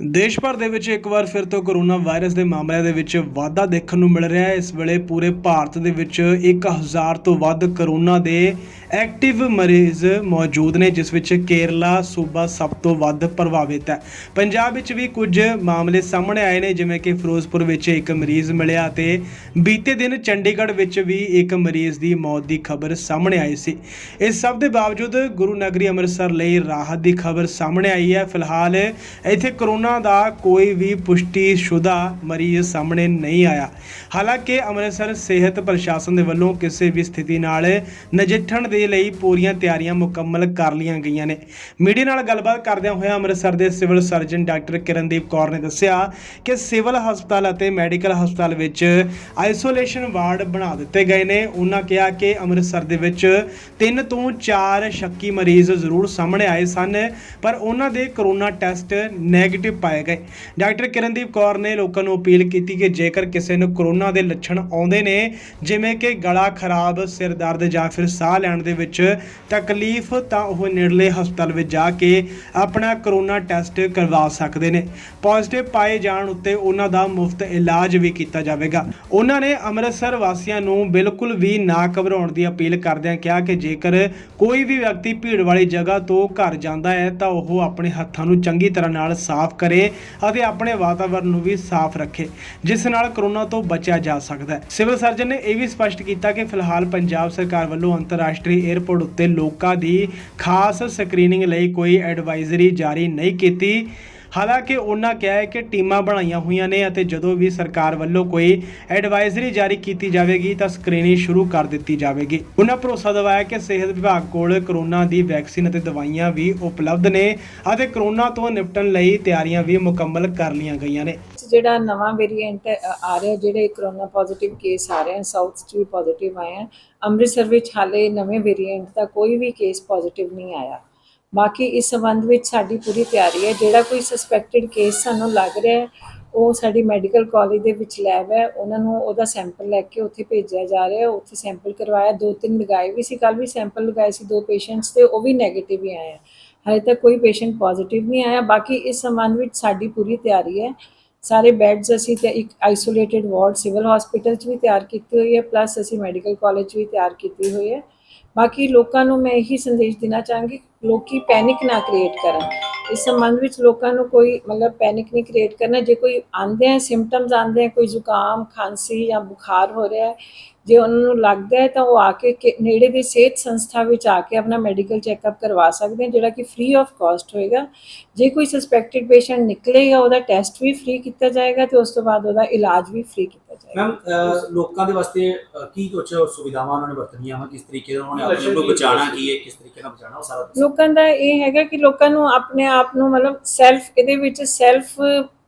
ਦੇਸ਼ ਭਰ ਦੇ ਵਿੱਚ ਇੱਕ ਵਾਰ ਫਿਰ ਤੋਂ ਕਰੋਨਾ ਵਾਇਰਸ ਦੇ ਮਾਮਲਿਆਂ ਦੇ ਵਿੱਚ ਵਾਧਾ ਦੇਖਣ ਨੂੰ ਮਿਲ ਰਿਹਾ ਹੈ। ਇਸ ਵੇਲੇ ਪੂਰੇ ਭਾਰਤ ਦੇ ਵਿੱਚ 1000 ਤੋਂ ਵੱਧ ਕਰੋਨਾ ਦੇ ਐਕਟਿਵ ਮਰੀਜ਼ ਮੌਜੂਦ ਨੇ, ਜਿਸ ਵਿੱਚ ਕੇਰਲਾ ਸੂਬਾ ਸਭ ਤੋਂ ਵੱਧ ਪ੍ਰਭਾਵਿਤ ਹੈ। ਪੰਜਾਬ ਵਿੱਚ ਵੀ ਕੁਝ ਮਾਮਲੇ ਸਾਹਮਣੇ ਆਏ ਨੇ, ਜਿਵੇਂ ਕਿ ਫਿਰੋਜ਼ਪੁਰ ਵਿੱਚ ਇੱਕ ਮਰੀਜ਼ ਮਿਲਿਆ ਤੇ ਬੀਤੇ ਦਿਨ ਚੰਡੀਗੜ੍ਹ ਵਿੱਚ ਵੀ ਇੱਕ ਮਰੀਜ਼ ਦੀ ਮੌਤ ਦੀ ਖਬਰ ਸਾਹਮਣੇ ਆਈ ਸੀ। ਇਸ ਸਭ ਦੇ ਬਾਵਜੂਦ ਗੁਰੂ ਨਗਰੀ ਅੰਮ੍ਰਿਤਸਰ ਲਈ ਰਾਹਤ ਦੀ ਖਬਰ ਸਾਹਮਣੇ ਆਈ ਹੈ। ਫਿਲਹਾਲ ਇੱਥੇ ਕਰੋਨਾ ਦਾ ਕੋਈ ਵੀ ਪੁਸ਼ਟੀਸ਼ੁਦਾ ਮਰੀਜ਼ ਸਾਹਮਣੇ ਨਹੀਂ ਆਇਆ। ਹਾਲਾਂਕਿ ਅੰਮ੍ਰਿਤਸਰ ਸਿਹਤ ਪ੍ਰਸ਼ਾਸਨ ਦੇ ਵੱਲੋਂ ਕਿਸੇ ਵੀ ਸਥਿਤੀ ਨਾਲ ਨਜਿੱਠਣ ਦੇ ਲਈ ਪੂਰੀਆਂ ਤਿਆਰੀਆਂ ਮੁਕੰਮਲ ਕਰ ਲਈਆਂ ਗਈਆਂ ਨੇ। ਮੀਡੀਆ ਨਾਲ ਗੱਲਬਾਤ ਕਰਦਿਆਂ ਹੋਇਆ ਅੰਮ੍ਰਿਤਸਰ ਦੇ civil surgeon doctor Kirandeep Kaur ਨੇ ਦੱਸਿਆ ਕਿ ਸਿਵਲ ਹਸਪਤਾਲ ਅਤੇ ਮੈਡੀਕਲ ਹਸਪਤਾਲ ਵਿੱਚ ਆਈਸੋਲੇਸ਼ਨ ਵਾਰਡ ਬਣਾ ਦਿੱਤੇ ਗਏ ਨੇ। ਉਹਨਾਂ ਕਿਹਾ ਕਿ ਅੰਮ੍ਰਿਤਸਰ ਦੇ ਵਿੱਚ ਤਿੰਨ ਤੋਂ ਚਾਰ ਸ਼ੱਕੀ ਮਰੀਜ਼ ਜ਼ਰੂਰ ਸਾਹਮਣੇ ਆਏ ਸਨ, ਪਰ ਉਹਨਾਂ ਦੇ ਕਰੋਨਾ ਟੈਸਟ ਨੈਗੇਟਿਵ ਪਾਏ ਗਏ। ਡਾਕਟਰ ਕਿਰਨਦੀਪ ਕੌਰ ਨੇ ਲੋਕਾਂ ਨੂੰ ਅਪੀਲ ਕੀਤੀ ਕਿ ਜੇਕਰ ਕਿਸੇ ਨੂੰ ਕਰੋਨਾ ਦੇ ਲੱਛਣ ਆਉਂਦੇ ਨੇ, ਜਿਵੇਂ ਕਿ ਗਲਾ ਖਰਾਬ, ਸਿਰ ਦਰਦ ਜਾਂ ਫਿਰ ਸਾਹ ਲੈਣ ਦੇ ਵਿੱਚ ਤਕਲੀਫ, ਤਾਂ ਉਹ ਨੇੜਲੇ ਹਸਪਤਾਲ ਵਿੱਚ ਜਾ ਕੇ ਆਪਣਾ ਕਰੋਨਾ ਟੈਸਟ ਕਰਵਾ ਸਕਦੇ ਨੇ। ਪੋਜ਼ਿਟਿਵ ਪਾਏ ਜਾਣ ਉੱਤੇ ਉਹਨਾਂ ਦਾ ਮੁਫਤ ਇਲਾਜ ਵੀ ਕੀਤਾ ਜਾਵੇਗਾ। ਉਹਨਾਂ ਨੇ ਅੰਮ੍ਰਿਤਸਰ ਵਾਸੀਆਂ ਨੂੰ ਬਿਲਕੁਲ ਵੀ ਨਾ ਘਬਰਾਉਣ ਦੀ ਅਪੀਲ ਕਰਦਿਆਂ ਕਿਹਾ ਕਿ ਜੇਕਰ ਕੋਈ ਵੀ ਵਿਅਕਤੀ ਭੀੜ ਵਾਲੀ ਜਗ੍ਹਾ ਤੋਂ ਘਰ ਜਾਂਦਾ ਹੈ, ਤਾਂ ਉਹ ਆਪਣੇ ਹੱਥਾਂ ਨੂੰ ਚੰਗੀ ਤਰ੍ਹਾਂ ਨਾਲ ਸਾਫ਼ ਕਰੇ, ਅਤੇ ਆਪਣੇ ਵਾਤਾਵਰਣ ਨੂੰ ਵੀ ਸਾਫ਼ ਰੱਖੇ, ਜਿਸ ਨਾਲ ਕਰੋਨਾ ਤੋਂ ਬਚਿਆ ਜਾ ਸਕਦਾ ਹੈ। ਸਿਵਲ ਸਰਜਨ ਨੇ ਇਹ ਵੀ ਸਪਸ਼ਟ ਕੀਤਾ ਕਿ ਫਿਲਹਾਲ ਪੰਜਾਬ ਸਰਕਾਰ ਵੱਲੋਂ ਅੰਤਰਰਾਸ਼ਟਰੀ 에ਅਰਪੋਰਟ ਉੱਤੇ ਲੋਕਾਂ ਦੀ ਖਾਸ ਸਕਰੀਨਿੰਗ ਲਈ ਕੋਈ ਐਡਵਾਈਜ਼ਰੀ ਜਾਰੀ ਨਹੀਂ ਕੀਤੀ। ਹਾਲਾਂਕਿ ਉਹਨਾਂ ਕਿਹਾ ਹੈ ਕਿ ਟੀਮਾਂ ਬਣਾਈਆਂ ਹੋਈਆਂ ਨੇ ਅਤੇ ਜਦੋਂ ਵੀ ਸਰਕਾਰ ਵੱਲੋਂ ਕੋਈ ਐਡਵਾਈਜ਼ਰੀ ਜਾਰੀ ਕੀਤੀ ਜਾਵੇਗੀ ਤਾਂ ਸਕਰੀਨਿੰਗ ਸ਼ੁਰੂ ਕਰ ਦਿੱਤੀ ਜਾਵੇਗੀ। ਉਹਨਾਂ ਭਰੋਸਾ ਦਿਵਾਇਆ ਕਿ ਸਿਹਤ ਵਿਭਾਗ ਕੋਲ ਕਰੋਨਾ ਦੀ ਵੈਕਸੀਨ ਅਤੇ ਦਵਾਈਆਂ ਵੀ ਉਪਲਬਧ ਨੇ ਅਤੇ ਕਰੋਨਾ ਤੋਂ ਨਿਪਟਣ ਲਈ ਤਿਆਰੀਆਂ ਵੀ ਮੁਕੰਮਲ ਕਰ ਲਈਆਂ ਗਈਆਂ ਨੇ। ਜਿਹੜਾ ਨਵਾਂ ਵੇਰੀਐਂਟ ਆ ਰਿਹਾ, ਜਿਹੜੇ ਕਰੋਨਾ ਪੋਜ਼ਿਟਿਵ ਕੇਸ ਆ ਰਹੇ ਹਨ, ਸਾਊਥ ਚ ਵੀ ਪੋਜ਼ਿਟਿਵ ਆਏ ਹਨ, ਅੰਮ੍ਰਿਤਸਰ ਵਿੱਚ ਹਾਲੇ ਨਵੇਂ ਵੇਰੀਐਂਟ ਦਾ ਕੋਈ ਵੀ ਕੇਸ ਪੋਜ਼ਿਟਿਵ ਨਹੀਂ ਆਇਆ। ਬਾਕੀ ਇਸ ਸੰਬੰਧ ਵਿੱਚ ਸਾਡੀ ਪੂਰੀ ਤਿਆਰੀ ਹੈ। ਜਿਹੜਾ ਕੋਈ ਸਸਪੈਕਟਡ ਕੇਸ ਸਾਨੂੰ ਲੱਗ ਰਿਹਾ ਹੈ, ਉਹ ਸਾਡੀ ਮੈਡੀਕਲ ਕਾਲਜ ਦੇ ਵਿੱਚ ਲੈਬ ਹੈ। ਉਹਨਾਂ ਨੂੰ ਉਹਦਾ ਸੈਂਪਲ ਲੈ ਕੇ ਉੱਥੇ ਭੇਜਿਆ ਜਾ ਰਿਹਾ ਹੈ। ਉੱਥੇ ਸੈਂਪਲ ਕਰਵਾਇਆ। ਦੋ ਤਿੰਨ ਲਗਾਏ ਵੀ ਸੀ। ਕੱਲ ਵੀ ਸੈਂਪਲ ਲਗਾਏ ਸੀ ਦੋ ਪੇਸ਼ੈਂਟਸ ਤੇ। ਉਹ ਵੀ 네ਗੇਟਿਵ ਹੀ ਆਏ ਆ। ਹਾਲੇ ਤੱਕ ਕੋਈ ਪੇਸ਼ੈਂਟ ਪੋਜ਼ਿਟਿਵ ਨਹੀਂ ਆਇਆ। ਬਾਕੀ ਇਸ ਸੰਬੰਧ ਵਿੱਚ ਸਾਡੀ ਪੂਰੀ ਤਿਆਰੀ ਹੈ। ਸਾਰੇ ਬੈੱਡਸ ਅਸੀਂ ਤੇ ਇੱਕ ਆਈਸੋਲੇਟਿਡ ਵਾਰਡ ਸਿਵਲ ਹਸਪੀਟਲ 'ਚ ਵੀ ਤਿਆਰ ਕੀਤੀ ਹੋਈ ਹੈ। ਪਲੱਸ ਅਸੀਂ ਮੈਡੀਕਲ ਕਾਲਜ 'ਚ ਵੀ ਤਿਆਰ ਕੀਤੀ ਹੋਈ ਹੈ। ਬਾਕੀ ਲੋਕਾਂ ਨੂੰ ਮੈਂ ਇਹੀ ਸੰਦੇਸ਼ ਦੇਣਾ ਚਾਹਾਂਗੀ ਲੋਕੀ ਪੈਨਿਕ ਨਾ ਕ੍ਰੀਏਟ ਕਰਨ। ਇਸ ਸੰਬੰਧ ਵਿੱਚ ਲੋਕਾਂ ਨੂੰ ਕੋਈ ਮਤਲਬ ਪੈਨਿਕ ਨਹੀਂ ਕ੍ਰੀਏਟ ਕਰਨਾ। ਜੇ ਕੋਈ ਆਂਦੇ ਹੈ ਸਿੰਪਟਮਸ ਆਂਦੇ ਹੈ ਕੋਈ ਜ਼ੁਕਾਮ, ਖਾਂਸੀ ਜਾਂ ਬੁਖਾਰ ਹੋ ਰਿਹਾ ਹੈ ਜੇ ਉਹਨਾਂ ਨੂੰ ਲੱਗਦਾ ਹੈ ਤਾਂ ਉਹ ਆ ਕੇ ਨੇੜੇ ਦੀ ਸਿਹਤ ਸੰਸਥਾ ਵਿੱਚ ਆ ਕੇ ਆਪਣਾ ਮੈਡੀਕਲ ਚੈੱਕਅਪ ਕਰਵਾ ਸਕਦੇ ਹਨ ਜਿਹੜਾ ਕਿ ਫ੍ਰੀ ਆਫ ਕਾਸਟ ਹੋਏਗਾ। ਜੇ ਕੋਈ ਸਸਪੈਕਟਡ ਪੇਸ਼ੈਂਟ ਨਿਕਲੇਗਾ ਉਹਦਾ ਟੈਸਟ ਵੀ ਫ੍ਰੀ ਕੀਤਾ ਜਾਏਗਾ ਤੇ ਉਸ ਤੋਂ ਬਾਅਦ ਉਹਦਾ ਇਲਾਜ ਵੀ ਫ੍ਰੀ ਕੀਤਾ ਜਾਏਗਾ। ਮੈਮ ਲੋਕਾਂ ਦੇ ਵਾਸਤੇ ਕੀ ਕੁਝ ਸੁਵਿਧਾਵਾਂ ਉਹਨਾਂ ਨੇ ਵਰਤਣੀਆਂ ਵਾ? ਕਿਸ ਤਰੀਕੇ ਨਾਲ ਉਹਨਾਂ ਨੇ ਆਪਣੇ ਨੂੰ ਬਚਾਉਣਾ ਕੀ ਹੈ? ਕਿਸ ਤਰੀਕੇ ਨਾਲ ਬਚਾਉਣਾ ਉਹ ਸਾਰਾ। ਲੋਕਾਂ ਦਾ ਇਹ ਹੈਗਾ ਕਿ ਲੋਕਾਂ ਨੂੰ ਆਪਣੇ ਆਪ ਨੂੰ ਮਤਲਬ ਸੈਲਫ ਇਹਦੇ ਵਿੱਚ ਸੈਲਫ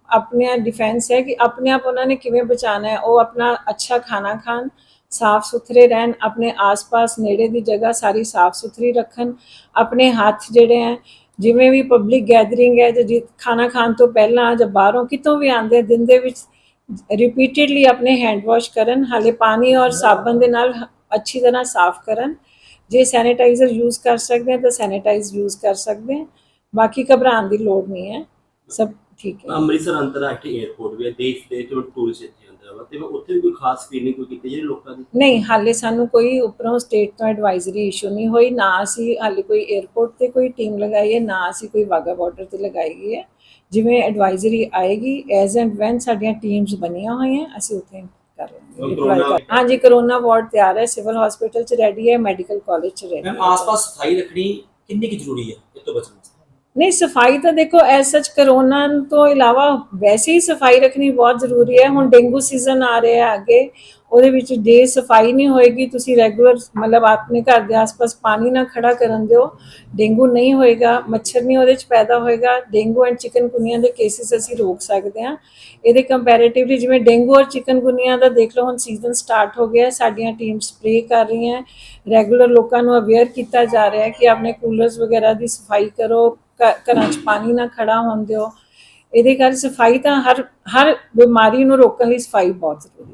ਆਪਣੇ ਡਿਫੈਂਸ ਹੈ ਕਿ ਆਪਣੇ ਆਪ ਉਹਨਾਂ ਨੇ ਕਿਵੇਂ ਬਚਾਣਾ ਹੈ ਉਹ ਆਪਣਾ ਅੱਛਾ ਖਾਣਾ ਖਾਣ ਸਾਫ਼ ਸੁਥਰੇ ਰਹਿਣ, ਆਪਣੇ ਆਸ-ਪਾਸ ਨੇੜੇ ਦੀ ਜਗ੍ਹਾ ਸਾਰੀ ਸਾਫ਼ ਸੁਥਰੀ ਰੱਖਣ, ਆਪਣੇ ਹੱਥ ਜਿਹੜੇ ਹੈ ਜਿਵੇਂ ਵੀ ਪਬਲਿਕ ਗੈਦਰਿੰਗ ਹੈ ਜਾਂ ਖਾਣਾ ਖਾਣ ਤੋਂ ਪਹਿਲਾਂ ਜਾਂ ਬਾਹਰੋਂ ਕਿਤੋਂ ਵੀ ਆਉਂਦੇ, ਦਿਨ ਦੇ ਵਿੱਚ ਰਿਪੀਟਿਡਲੀ ਆਪਣੇ ਹੈਂਡ ਵਾਸ਼ ਕਰਨ, ਹਾਲੇ ਪਾਣੀ ਔਰ ਸਾਬਣ ਦੇ ਨਾਲ ਅੱਛੀ ਤਰ੍ਹਾਂ ਸਾਫ਼ ਕਰਨ। ਜੇ ਸੈਨੀਟਾਈਜ਼ਰ ਯੂਜ਼ ਕਰ ਸਕਦੇ ਹਾਂ ਤਾਂ ਸੈਨੀਟਾਈਜ਼ ਯੂਜ਼ ਕਰ ਸਕਦੇ ਹਾਂ ਬਾਕੀ ਘਬਰਾਉਣ ਦੀ ਲੋੜ ਨਹੀਂ ਹੈ ਸਭ ਠੀਕ ਹੈ। ਅੰਮ੍ਰਿਤਸਰ ਅੰਤਰਰਾਸ਼ਟਰੀ 에ਅਰਪੋਰਟ ਵੀ ਹੈ ਦੇਸ਼ ਦੇ ਜੋ ਟੂਰਿਸਟ ਇੱਥੇ ਆਉਂਦਾ ਵਾ। ਤੇ ਉੱਥੇ ਵੀ ਕੋਈ ਖਾਸ ਸਕਰੀਨਿੰਗ ਕੋਈ ਕੀਤੀ ਜਿਹੜੇ ਲੋਕਾਂ ਦੀ ਨਹੀਂ ਹਾਲੇ ਸਾਨੂੰ ਕੋਈ ਉੱਪਰੋਂ ਸਟੇਟ ਤੋਂ ਐਡਵਾਈਜ਼ਰੀ ਇਸ਼ੂ ਨਹੀਂ ਹੋਈ ਨਾ ਅਸੀਂ ਹਾਲੇ ਕੋਈ 에ਅਰਪੋਰਟ ਤੇ ਕੋਈ ਟੀਮ ਲਗਾਈ ਹੈ ਨਾ ਅਸੀਂ ਕੋਈ ਵਾਗਾ ਬਾਰਡਰ ਤੇ ਲਗਾਈ ਗਈ ਹੈ। ਜਿਵੇਂ ਐਡਵਾਈਜ਼ਰੀ ਆਏਗੀ ਐਜ਼ ਐਂਡ ਵੈਨ ਸਾਡੀਆਂ ਟੀਮਸ ਬਣੀਆਂ ਹੋਈਆਂ ਅਸੀਂ ਉੱਥੇ ਕਰ ਰਹੇ ਹਾਂ ਹਾਂਜੀ ਕਰੋਨਾ ਵਾਰਡ ਤਿਆਰ ਹੈ ਸਿਵਲ ਹਸਪੀਟਲ ਚ ਰੈਡੀ ਹੈ ਮੈਡੀਕਲ ਕਾਲਜ ਚ ਰੈਡੀ ਮੈਮ ਆਸ-ਪਾਸ ਸਫ਼ਾਈ ਰੱਖਣੀ ਕਿੰਨੀ ਕੁ ਜ਼ਰੂਰੀ ਹੈ ਇਹ ਤੋਂ ਬਚਣ ਵਾਸਤੇ? ਨਹੀਂ, ਸਫ਼ਾਈ ਤਾਂ ਦੇਖੋ ਐਸ ਸੱਚ ਕਰੋਨਾ ਤੋਂ ਇਲਾਵਾ ਵੈਸੇ ਹੀ ਸਫ਼ਾਈ ਰੱਖਣੀ ਬਹੁਤ ਜ਼ਰੂਰੀ ਹੈ। ਹੁਣ ਡੇਂਗੂ ਸੀਜ਼ਨ ਆ ਰਿਹਾ ਹੈ ਅੱਗੇ, ਉਹਦੇ ਵਿੱਚ ਜੇ ਸਫ਼ਾਈ ਨਹੀਂ ਹੋਏਗੀ, ਤੁਸੀਂ ਰੈਗੂਲਰ ਮਤਲਬ ਆਪਣੇ ਘਰ ਦੇ ਆਸ-ਪਾਸ ਪਾਣੀ ਨਾ ਖੜਾ ਕਰਨ ਦਿਓ। ਡੇਂਗੂ ਨਹੀਂ ਹੋਏਗਾ, ਮੱਛਰ ਨਹੀਂ ਉਹਦੇ ਚ ਪੈਦਾ ਹੋਏਗਾ। ਡੇਂਗੂ ਐਂਡ ਚਿਕਨਗੁਨੀਆ ਦੇ ਕੇਸਿਸ ਅਸੀਂ ਰੋਕ ਸਕਦੇ ਹਾਂ। ਇਹਦੇ ਕੰਪੈਰੀਟਿਵਲੀ ਜਿਵੇਂ ਡੇਂਗੂ ਔਰ ਚਿਕਨਗੁਨੀਆ ਦਾ ਦੇਖ ਲਓ, ਹੁਣ ਸੀਜ਼ਨ ਸਟਾਰਟ ਹੋ ਗਿਆ ਸਾਡੀਆਂ ਟੀਮ ਸਪਰੇ ਕਰ ਰਹੀਆਂ ਰੈਗੂਲਰ ਲੋਕਾਂ ਨੂੰ ਅਵੇਅਰ ਕੀਤਾ ਜਾ ਰਿਹਾ ਹੈ ਕਿ ਆਪਣੇ ਕੂਲਰਸ ਵਗੈਰਾ ਦੀ ਸਫ਼ਾਈ ਕਰੋ। ਘਰਾਂ 'ਚ ਪਾਣੀ ਨਾ ਖੜਾ ਹੋਣ ਦਿਓ। ਇਹਦੇ ਕਰ ਸਫ਼ਾਈ ਤਾਂ ਹਰ ਹਰ ਬਿਮਾਰੀ ਨੂੰ ਰੋਕਣ ਲਈ ਸਫ਼ਾਈ ਬਹੁਤ ਜ਼ਰੂਰੀ ਹੈ।